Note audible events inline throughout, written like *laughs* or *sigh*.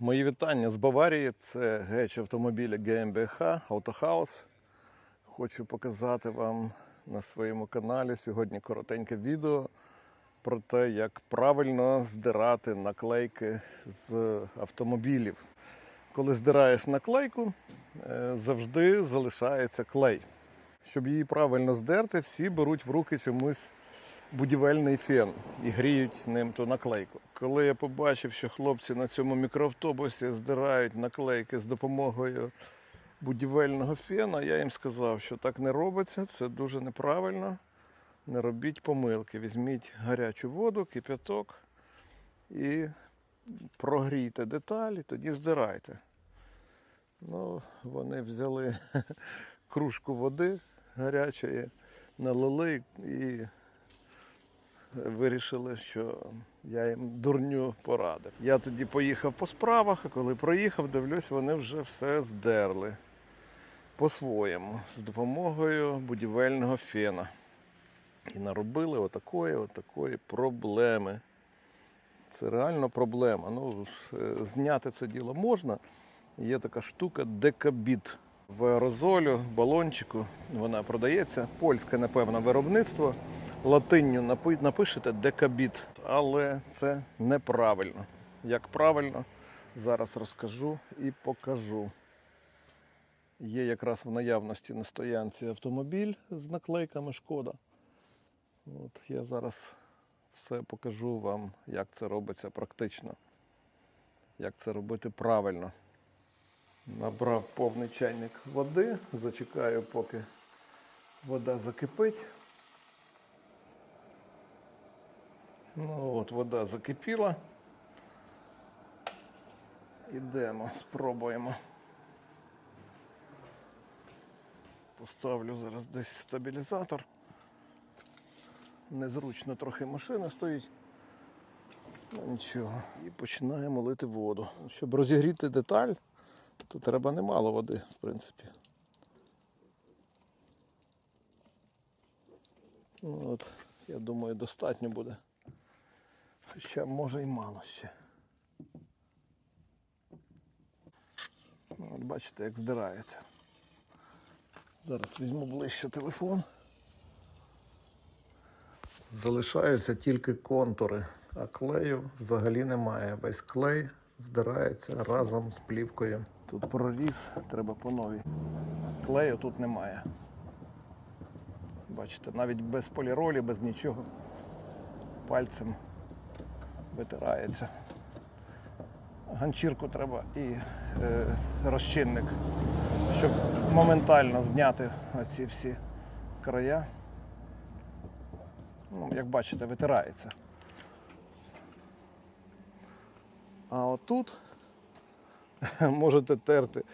Мої вітання з Баварії. Це геч автомобіля GmbH Autohaus. Хочу показати вам на своєму каналі сьогодні коротеньке відео про те, як правильно здирати наклейки з автомобілів. Коли здираєш наклейку, е, завжди залишається клей. Щоб її правильно здерти, всі беруть в руки чомусь будівельний фен і гріють ним ту наклейку. Коли я побачив, що хлопці на цьому мікроавтобусі здирають наклейки з допомогою будівельного фена, я їм сказав, що так не робиться, це дуже неправильно. Не робіть помилки. Візьміть гарячу воду, кип'яток і прогрійте деталі, тоді здирайте. Ну, вони взяли *laughs* кружку води гарячої, налили і вирішили, що я їм дурню порадив. Я тоді поїхав по справах, а коли проїхав, дивлюсь, вони вже все здерли по-своєму з допомогою будівельного фена. І наробили отакої, отакої проблеми. Це реально проблема. Ну, е, зняти це діло можна. Є така штука декабіт. В аерозолю, в балончику вона продається. Польське, напевно, виробництво. Латинню напишете декабіт, але це неправильно. Як правильно, зараз розкажу і покажу. Є якраз в наявності на стоянці автомобіль з наклейками шкода. От я зараз все покажу вам, як це робиться практично, як це робити правильно. Набрав повний чайник води, зачекаю, поки вода закипить. Ну от, вода закипіла. Ідемо, спробуємо. Поставлю зараз десь стабілізатор. Незручно трохи машина стоїть. Ну нічого. І починаємо лити воду. Щоб розігріти деталь, то треба немало води, в принципі. Ну, От, я думаю, достатньо буде. Хоча може і мало ще. От бачите, як здирається. Зараз візьму ближче телефон. Залишаються тільки контури, а клею взагалі немає. Весь клей здирається разом з плівкою. Тут проріз, треба по новій. Клею тут немає. Бачите, навіть без поліролі, без нічого. Пальцем витирається. Ганчірку треба і е, розчинник, щоб моментально зняти оці всі края. Ну, як бачите, витирається. А отут *laughs* можете терти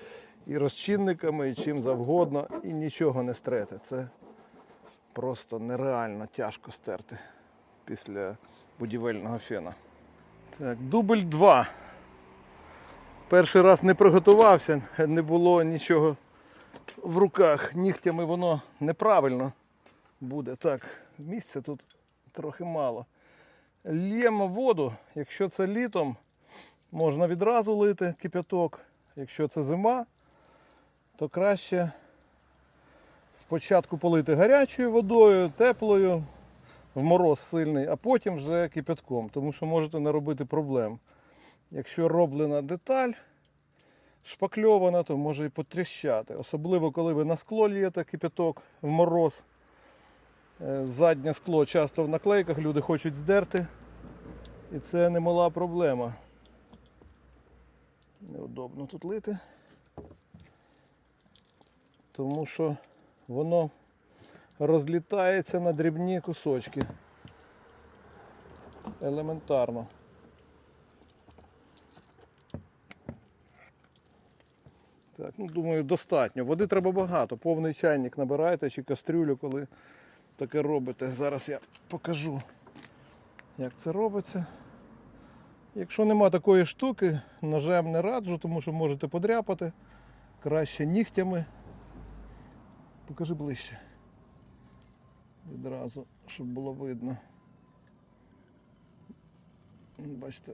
і розчинниками, і чим завгодно, і нічого не стрете. Це просто нереально тяжко стерти після будівельного фена. Так, дубль 2. Перший раз не приготувався, не було нічого в руках. Нігтями воно неправильно буде. Так, місця тут трохи мало. Лємо воду, якщо це літом, можна відразу лити кип'яток. Якщо це зима, то краще спочатку полити гарячою водою, теплою, в мороз сильний, а потім вже кипятком, тому що можете наробити проблем. Якщо роблена деталь шпакльована, то може і потріщати. Особливо коли ви на скло лієте кипяток в мороз. Е, Заднє скло часто в наклейках люди хочуть здерти. І це немала проблема. Неудобно тут лити. Тому що воно розлітається на дрібні кусочки. Елементарно. Так, ну думаю, достатньо. Води треба багато. Повний чайник набираєте чи кастрюлю, коли таке робите. Зараз я покажу, як це робиться. Якщо нема такої штуки, ножем не раджу, тому що можете подряпати. Краще нігтями. Покажи ближче. Відразу, щоб було видно. Бачите,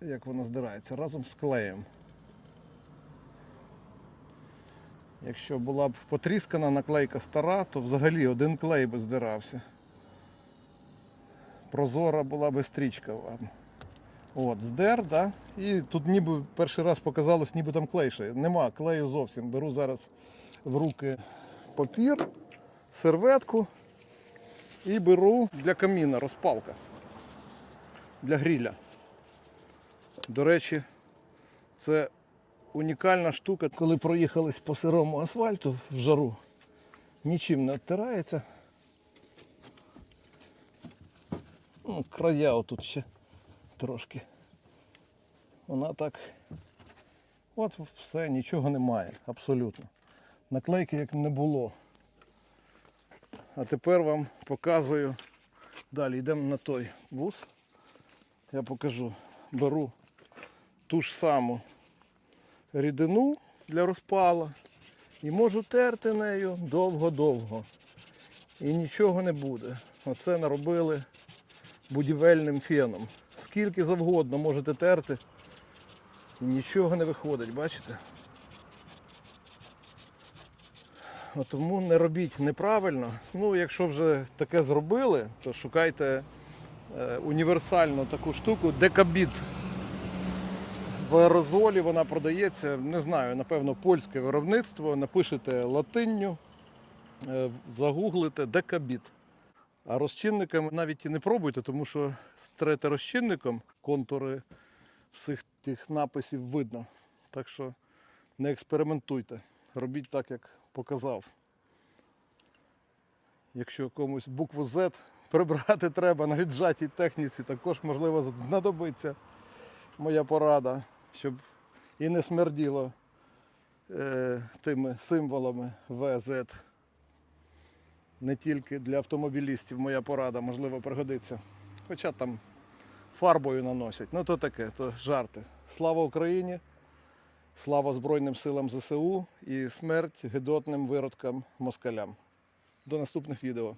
як воно здирається, разом з клеєм. Якщо була б потріскана наклейка стара, то взагалі один клей би здирався. Прозора була би стрічка вам. От, здер, да? І тут ніби перший раз показалось, ніби там клей ще. Нема клею зовсім. Беру зараз в руки папір, серветку і беру для каміна розпалка. Для гріля. До речі, це унікальна штука, коли проїхались по сирому асфальту в жару, нічим не оттирається. Ну, края отут ще трошки. Вона так. От все, нічого немає, абсолютно. Наклейки як не було. А тепер вам показую. Далі йдемо на той вуз. Я покажу. Беру ту ж саму рідину для розпала і можу терти нею довго-довго. І нічого не буде. Оце наробили будівельним феном. Скільки завгодно можете терти. І нічого не виходить, бачите? От Тому не робіть неправильно. Ну, якщо вже таке зробили, то шукайте е, універсальну таку штуку, декабіт. В аерозолі вона продається, не знаю, напевно, польське виробництво. Напишете латинню, е, загуглите декабіт. А розчинниками навіть і не пробуйте, тому що стрете розчинником контури всіх тих написів видно. Так що не експериментуйте. Робіть так, як показав. Якщо комусь букву Z прибрати треба на віджатій техніці, також можливо знадобиться моя порада, щоб і не смерділо е, тими символами VZ. Не тільки для автомобілістів моя порада, можливо, пригодиться. Хоча там фарбою наносять. Ну то таке, то жарти. Слава Україні! Слава Збройним силам ЗСУ і смерть гидотним виродкам москалям. До наступних відео.